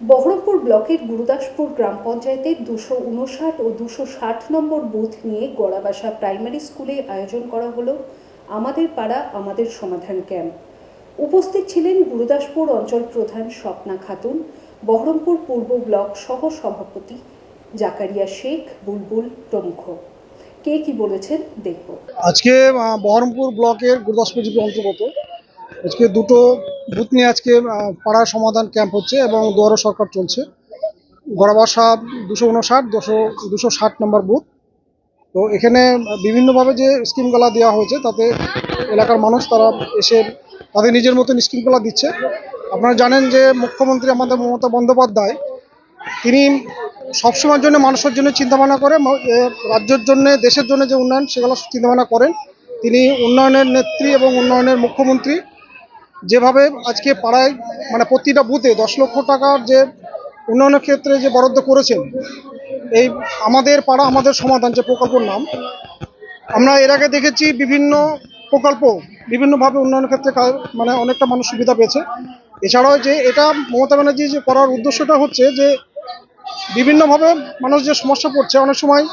বহরমপুর ব্লকের গুরুদাসপুর গ্রাম পঞ্চায়েতের দুশো উনষাট ও দুশো ষাট নম্বর বুথ নিয়ে গড়াবাসা প্রাইমারি স্কুলে আয়োজন করা হলো আমাদের পাড়া, আমাদের সমাধান ক্যাম্প। উপস্থিত ছিলেন গুরুদাসপুর অঞ্চল প্রধান স্বপ্না খাতুন, বহরমপুর পূর্ব ব্লক সহ সভাপতি জাকারিয়া শেখ, বুলবুল প্রমুখ। কে কি বলেছেন দেখব। আজকে বহরমপুর ব্লকের গুরদাসপুর অন্তর্গত, আজকে দুটো বুথ নিয়ে আজকে আহ, পাড়া সমাধান ক্যাম্প হচ্ছে এবং দুয়ারো সরকার চলছে। গড়াবাসা দুশো উনষাট দুশো দুশো ষাট নম্বর বুথ। তো এখানে বিভিন্নভাবে যে স্কিমগুলো দেওয়া হয়েছে তাতে এলাকার মানুষ তারা এসে তাদের নিজের মতন স্কিমগুলো দিচ্ছে। আপনারা জানেন যে মুখ্যমন্ত্রী আমাদের মমতা বন্দ্যোপাধ্যায় তিনি সবসময়ের জন্য মানুষের জন্য চিন্তাভাবনা করে রাজ্যের জন্য দেশের জন্য যে উন্নয়ন সেগুলো চিন্তাভাবনা করেন। তিনি উন্নয়নের নেত্রী এবং উন্নয়নের মুখ্যমন্ত্রী। যেভাবে আজকে পাড়ায় মানে প্রতিটা বুথে দশ লক্ষ টাকার যে উন্নয়নের ক্ষেত্রে যে বরাদ্দ করেছেন, এই আমাদের পাড়া, আমাদের সমাধান যে প্রকল্পের নাম, আমরা এর আগে দেখেছি বিভিন্ন প্রকল্প, বিভিন্নভাবে উন্নয়নের ক্ষেত্রে মানে অনেকটা মানুষ সুবিধা পেয়েছে। এছাড়াও যে এটা মমতা ব্যানার্জি যে করার উদ্দেশ্যটা হচ্ছে যে বিভিন্নভাবে মানুষ যে সমস্যা পড়ছে অনেক সময়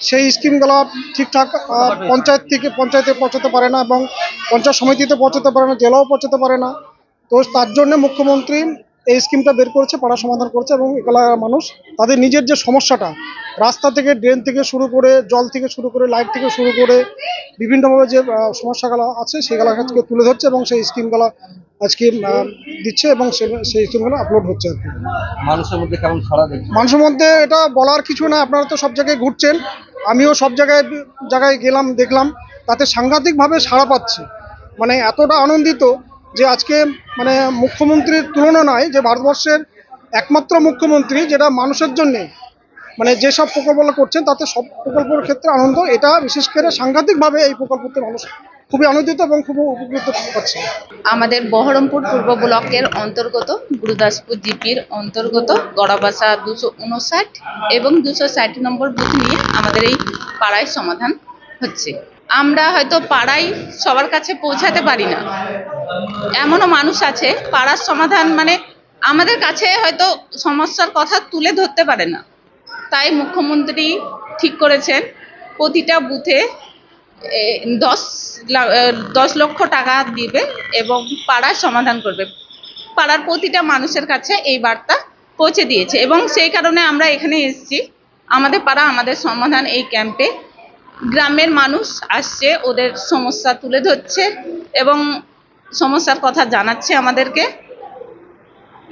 সেই স্কিমগুলো ঠিকঠাক পঞ্চায়েত থেকে পঞ্চায়েতে পৌঁছাতে পারে না এবং পঞ্চায়েত সমিতিতে পৌঁছাতে পারে না জেলাও পৌঁছাতে পারে না। তো তার জন্য মুখ্যমন্ত্রী এই স্কিমটা বের করেছে পাড়া সমাধান করেছে এবং এলাকার মানুষ তাদের নিজের যে সমস্যাটা রাস্তা থেকে ড্রেন থেকে শুরু করে জল থেকে শুরু করে লাইট থেকে শুরু করে বিভিন্নভাবে যে সমস্যাগুলো আছে সেগুলো আজকে তুলে ধরছে এবং সেই স্কিমগুলো আজকে দিচ্ছে এবং সেই স্কিমগুলো আপলোড হচ্ছে আর কি। মানুষের মধ্যে কেমন দেখছে মানুষের মধ্যে এটা বলার কিছু না আপনারা তো সব জায়গায় ঘুরছেন আমিও সব জায়গায় জায়গায় গেলাম দেখলাম তাতে সাংঘাতিকভাবে সাড়া পাচ্ছে। মানে এতটা আনন্দিত যে আজকে মানে মুখ্যমন্ত্রীর তুলনা নয়, যে ভারতবর্ষের একমাত্র মুখ্যমন্ত্রী যেটা মানুষের জন্যে মানে যেসব প্রকল্পগুলো করছেন তাতে সব প্রকল্পের ক্ষেত্রে আনন্দ, এটা বিশেষ করে সাংঘাতিকভাবে এই প্রকল্পতে মানুষ খুবই আনন্দিত এবং খুব উপকৃত পাচ্ছে আমাদের বহরমপুর পূর্ব ব্লকের অন্তর্গত গুরুদাসপুর জিপির অন্তর্গত গড়াবাসা দুশো উনষাট এবং দুশো ষাট নম্বর বুথ নিয়ে আমাদের এই পাড়ায় সমাধান হচ্ছে। আমরা হয়তো পাড়ায় সবার কাছে পৌঁছাতে পারি না। এমনও মানুষ আছে, পাড়ার সমাধান মানে আমাদের কাছে হয়তো সমস্যার কথা তুলে ধরতে পারে না। তাই মুখ্যমন্ত্রী ঠিক করেছেন, প্রতিটা বুথে দশ দশ লক্ষ টাকা দিবে এবং পাড়ার সমাধান করবে। পাড়ার প্রতিটা মানুষের কাছে এই বার্তা পৌঁছে দিয়েছে এবং সেই কারণে আমরা এখানে এসেছি। আমাদের পাড়া, আমাদের সমাধান এই ক্যাম্পে গ্রামের মানুষ আসছে, ওদের সমস্যা তুলে ধরছে এবং সমস্যার কথা জানাচ্ছে আমাদেরকে।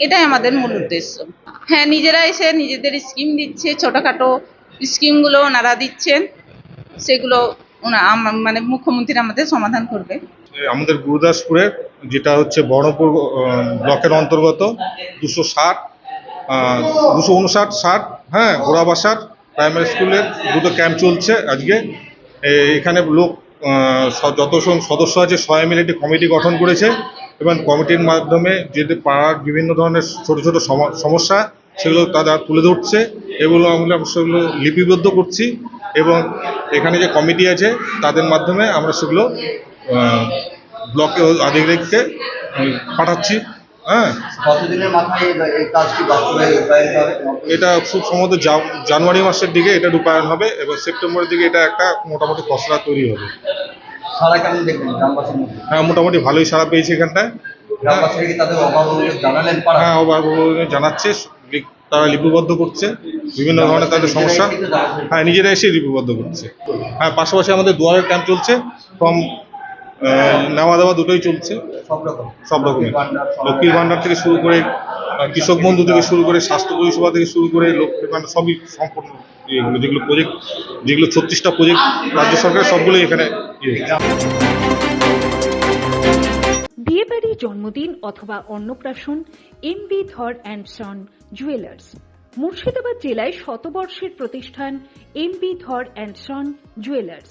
এটাই আমাদের মূল উদ্দেশ্য। হ্যাঁ নিজেরা এসে নিজেদের স্কিম দিচ্ছে, ছোটোখাটো স্কিমগুলো ওনারা দিচ্ছেন। সেগুলো মানে মুখ্যমন্ত্রী আমাদের সমাধান করবে। আমাদের গুরুদাসপুরের যেটা হচ্ছে বহরমপুর ব্লকের অন্তর্গত দুশো ষাট দুশো উনষাট ষাট হ্যাঁ গোড়াবাসার প্রাইমারি স্কুলের দুটো ক্যাম্প চলছে আজকে। এখানে লোক যত সদস্য আছে সবাই মিলে একটি কমিটি গঠন করেছে এবং কমিটির মাধ্যমে যেটি পাড়ার বিভিন্ন ধরনের ছোট ছোট সম- সমস্যা সেগুলো তারা তুলে ধরছে এগুলো আমরা সেগুলো লিপিবদ্ধ করছি এবং এখানে যে কমিটি আছে তাদের মাধ্যমে আমরা সেগুলো ব্লকে আধিকারিককে পাঠাচ্ছি। হ্যাঁ। কতদিনের মাথায় এই- কাজটি এটা খুব সম্ভবত জানুয়ারি মাসের দিকে এটা রূপায়ণ হবে এবং সেপ্টেম্বরের দিকে এটা একটা মোটামুটি খসড়া তৈরি হবে। সারা কেমন দেখবেন গ্রামবাসীর হ্যাঁ মোটামুটি ভালোই সাড়া পেয়েছে এখানটায়। গ্রামবাসীরা কি তাদের অভাব জানালেন? হ্যাঁ অভাবনীয় জানাচ্ছে। তারা লিপিবদ্ধ করছে। বিভিন্ন ধরনের তাদের সমস্যা। হ্যাঁ নিজেরা এসে লিপিবদ্ধ করছে। হ্যাঁ পাশাপাশি আমাদের দুয়ারের ক্যাম্প চলছে। ফ্রম নেওয়া দেওয়া দুটোই চলছে। সব রকম। সব রকমের ভাণ্ডার, লক্ষ্মীর ভান্ডার থেকে শুরু করে কৃষক বন্ধু থেকে শুরু করে স্বাস্থ্য পরিষেবা থেকে শুরু করে লক্ষ্মীর ভান্ডার সবই সম্পূর্ণ এগুলো যেগুলো প্রজেক্ট যেগুলো ছত্রিশটা প্রজেক্ট রাজ্য সরকারের সবগুলোই এখানে ইয়ে বিয়েবাড়ি জন্মদিন অথবা অন্নপ্রাশন M B Dhar and son jewellers. Murshidabad জেলায় শতবর্ষের প্রতিষ্ঠান M B Dhar and son jewellers.